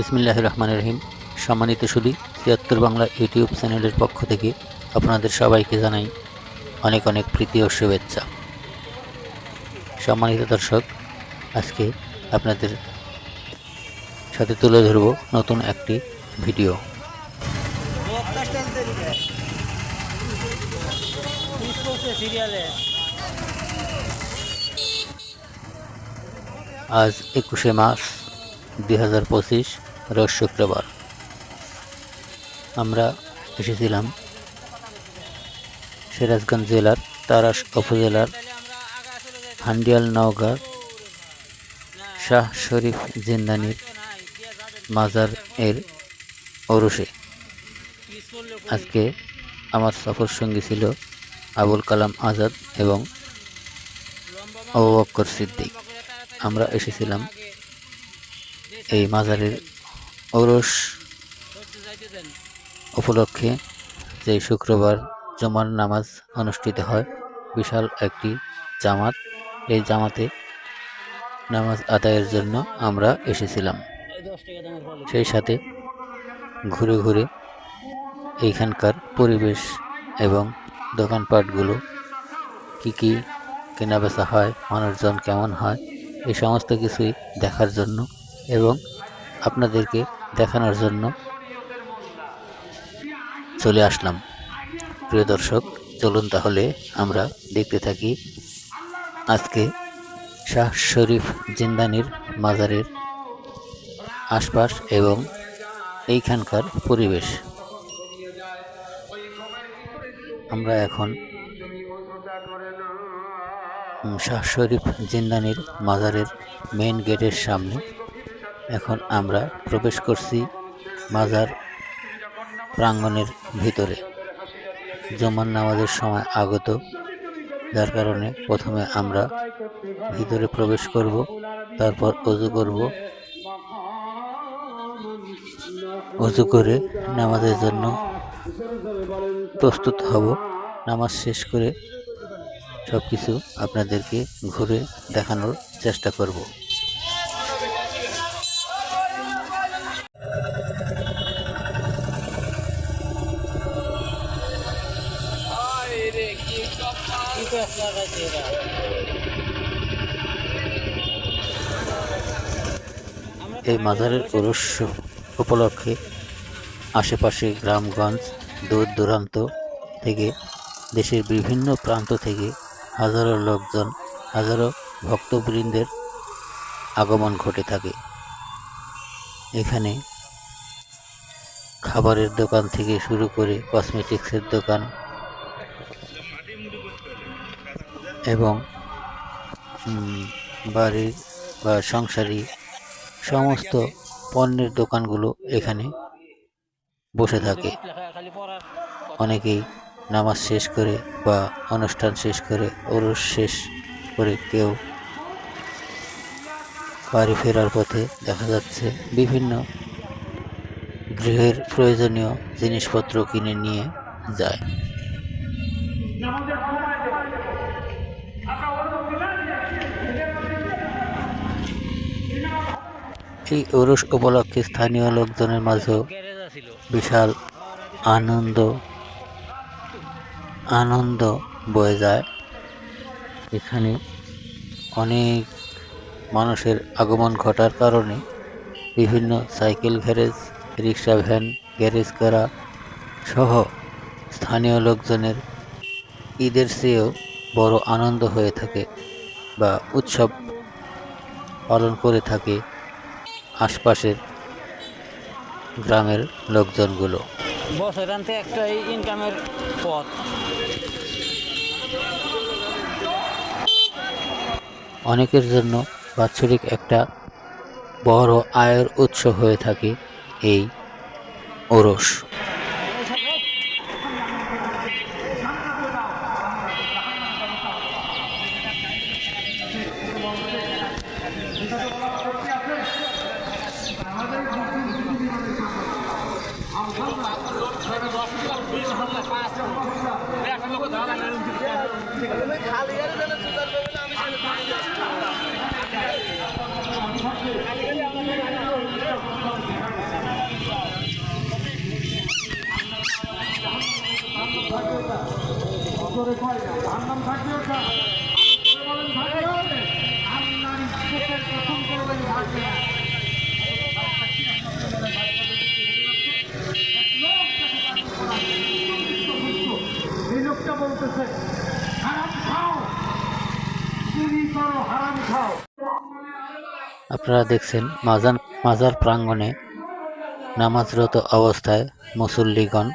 বিসমিল্লাহ রহমান রহিম। সম্মানিত সুদী তিয়াত্তর বাংলা ইউটিউব চ্যানেলের পক্ষ থেকে আপনাদের সবাইকে জানাই অনেক অনেক প্রীতি ও শুভেচ্ছা। সম্মানিত দর্শক, আজকে আপনাদের সাথে তুলে ধরব নতুন একটি ভিডিও। আজ একুশে মার্চ দুই হাজার পঁচিশ রোজ শুক্রবার। আমরা এসেছিলাম সিরাজগঞ্জ জেলার তারাস উপজেলার হান্ডিয়াল নওগাঁ শাহ শরীফ জিন্দানির মাজার এর ওরসে। আজকে আমার সফর সঙ্গী ছিল আবুল কালাম আজাদ এবং আবু সিদ্দিক। আমরা এসেছিলাম এই মাজারের ওরস উপলক্ষে যে শুক্রবার জমার নামাজ অনুষ্ঠিত হয় বিশাল একটি জামাত। এই জামাতে নামাজ আদায়ের জন্য আমরা এসেছিলাম। সেই সাথে ঘুরে ঘুরে এইখানকার পরিবেশ এবং দোকানপাটগুলো কী কি কেনাবেচা হয় মানুষজন কেমন হয় এই সমস্ত কিছুই দেখার জন্য এবং আপনাদেরকে দেখানোর জন্য চলে আসলাম। প্রিয় দর্শক, চলুন তাহলে আমরা দেখতে থাকি আজকে শাহ শরীফ জিন্দানির মাজারের আশপাশ এবং এইখানকার পরিবেশ। আমরা এখন শাহ শরীফ জিন্দানির মাজারের মেইন গেটের সামনে এখন আমরা প্রবেশ করছি মাজার প্রাঙ্গণের ভিতরে। জমান নামাজের সময় আগত, যার কারণে প্রথমে আমরা ভিতরে প্রবেশ করব, তারপর অজু করব। অজু করে নামাজের জন্য প্রস্তুত হব। নামাজ শেষ করে সব কিছু আপনাদেরকে ঘুরে দেখানোর চেষ্টা করব। এই মাজারের উরস্য উপলক্ষে আশেপাশে গ্রামগঞ্জ দূর দূরান্ত থেকে, দেশের বিভিন্ন প্রান্ত থেকে হাজারো লোকজন, হাজারো ভক্তবৃন্দের আগমন ঘটে থাকে। এখানে খাবারের দোকান থেকে শুরু করে কসমেটিক্সের দোকান এবং বাড়ির বা সংসারী সমস্ত পণ্যের দোকানগুলো এখানে বসে থাকে। অনেকেই নামাজ শেষ করে বা অনুষ্ঠান শেষ করে, ওরস শেষ করে কেউ বাড়ি ফেরার পথে দেখা যাচ্ছে বিভিন্ন গৃহের প্রয়োজনীয় জিনিসপত্র কিনে নিয়ে যায়। এই ওরস উপলক্ষে স্থানীয় লোকজনের মাঝেও বিশাল আনন্দ আনন্দ বয়ে যায়। এখানে অনেক মানুষের আগমন ঘটার কারণে বিভিন্ন cycle garage, rickshaw van, garage করা সহ স্থানীয় লোকজনের ঈদের চেয়েও বড় আনন্দ হয়ে থাকে বা উৎসব পালন করে থাকে। আশপাশের গ্রামের লোকজনগুলো। বছর আনতে একটা ইনকামের পথ। অনেকের জন্য বাৎসরিক একটা বড় আয়ের উৎস হয়ে থাকে এই ওরস। এই লোকটা বলতেছে, হারাম খাও। চুরি করো, হারাম খাও। আপনারা দেখছেন মাজান মাজার প্রাঙ্গণে নামাজরত অবস্থায় মুসল্লিগণ।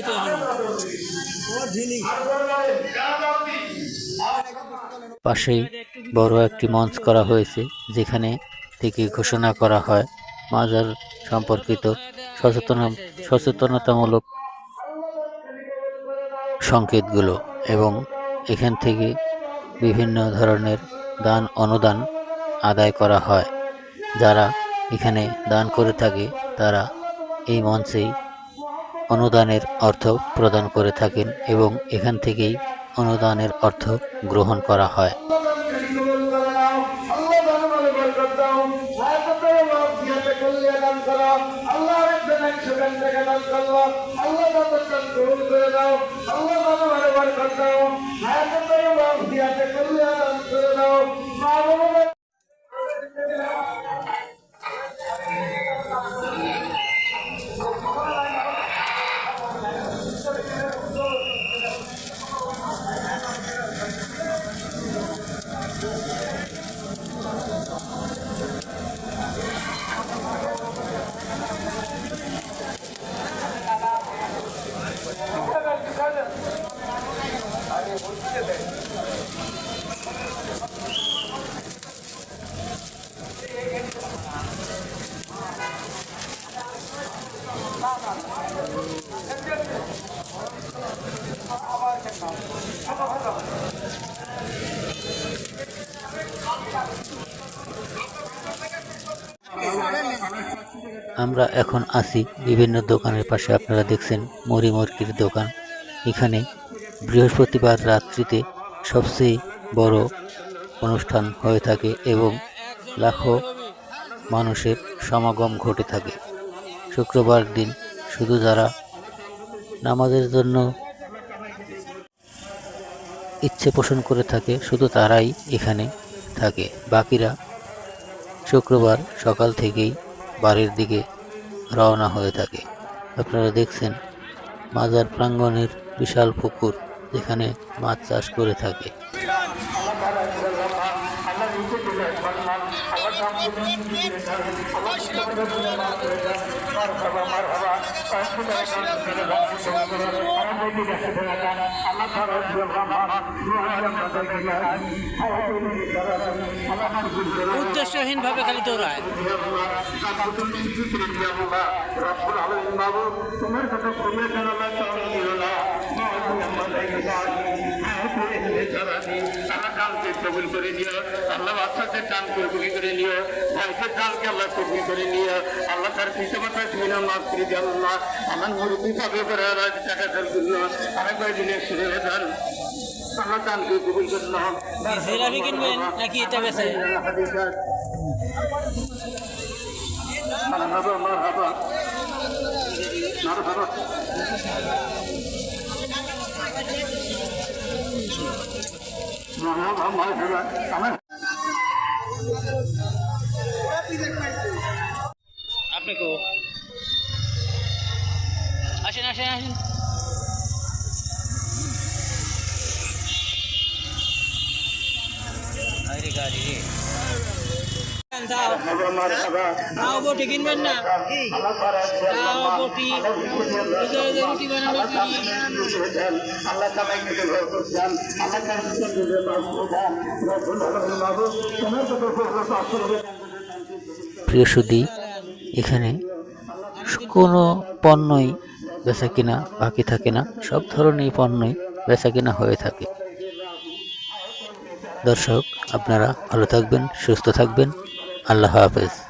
নাই তো পাশেই বড় একটি মঞ্চ করা হয়েছে, যেখানে থেকে ঘোষণা করা হয় মাজার সম্পর্কিত সচেতন সচেতনতামূলক সংকেতগুলো এবং এখান থেকে বিভিন্ন ধরনের দান অনুদান আদায় করা হয়। যারা এখানে দান করে থাকে, তারা এই মঞ্চেই অনুদানের অর্থ প্রদান করে থাকেন এবং এখান থেকেই অনুদানের অর্থ গ্রহণ করা হয়। আল্লাহ আমরা এখন আছি বিভিন্ন দোকানের পাশে। আপনারা দেখছেন মুড়ি মুরগির দোকান। এখানে বৃহস্পতিবার রাত্রিতে সবচেয়ে বড় অনুষ্ঠান হয়ে থাকে এবং লাখো মানুষের সমাগম ঘটে থাকে। শুক্রবার দিন শুধু যারা নামাজের জন্য ইচ্ছে পোষণ করে থাকে, শুধু তারাই এখানে থাকে। বাকিরা শুক্রবার সকাল থেকেই বাড়ির দিকে রওনা হয়ে থাকে। আপনারা দেখছেন মাজার প্রাঙ্গণের বিশাল পুকুর, যেখানে মাছ চাষ করে থাকে। উদ্দেশ্যহীন ভাবে খালি দৌড়ায়। তোমার তুমি কেন আল্লাহ কালকে কবুল করে নিও আল্লাহ বাচ্চাদের টান কবুল করে নিও ভাইদের টানকে আল্লাহ কবুল করে নিও আল্লাহ তার পিতা মাতা তুমি মাফ করে দিয়ে আল্লাহ আমার মুরব্বী পাবে করে টাকা টান করল আরেক দিনে শুনে দেন আল্লাহ টানকে কবুল করল নাকি আপনি কো আসেন আসেন আসেন আরে গাড়ি রে দাও দাও বটি কিনবেন না। দাও বটি। রুটি প্রিয় সুদী এখানে কোনো পণ্যই বেচা কিনা বাকি থাকে না। সব ধরনের পণ্যই বেচা কিনা হয়ে থাকে। দর্শক, আপনারা ভালো থাকবেন, সুস্থ থাকবেন। আল্লাহ হাফেজ।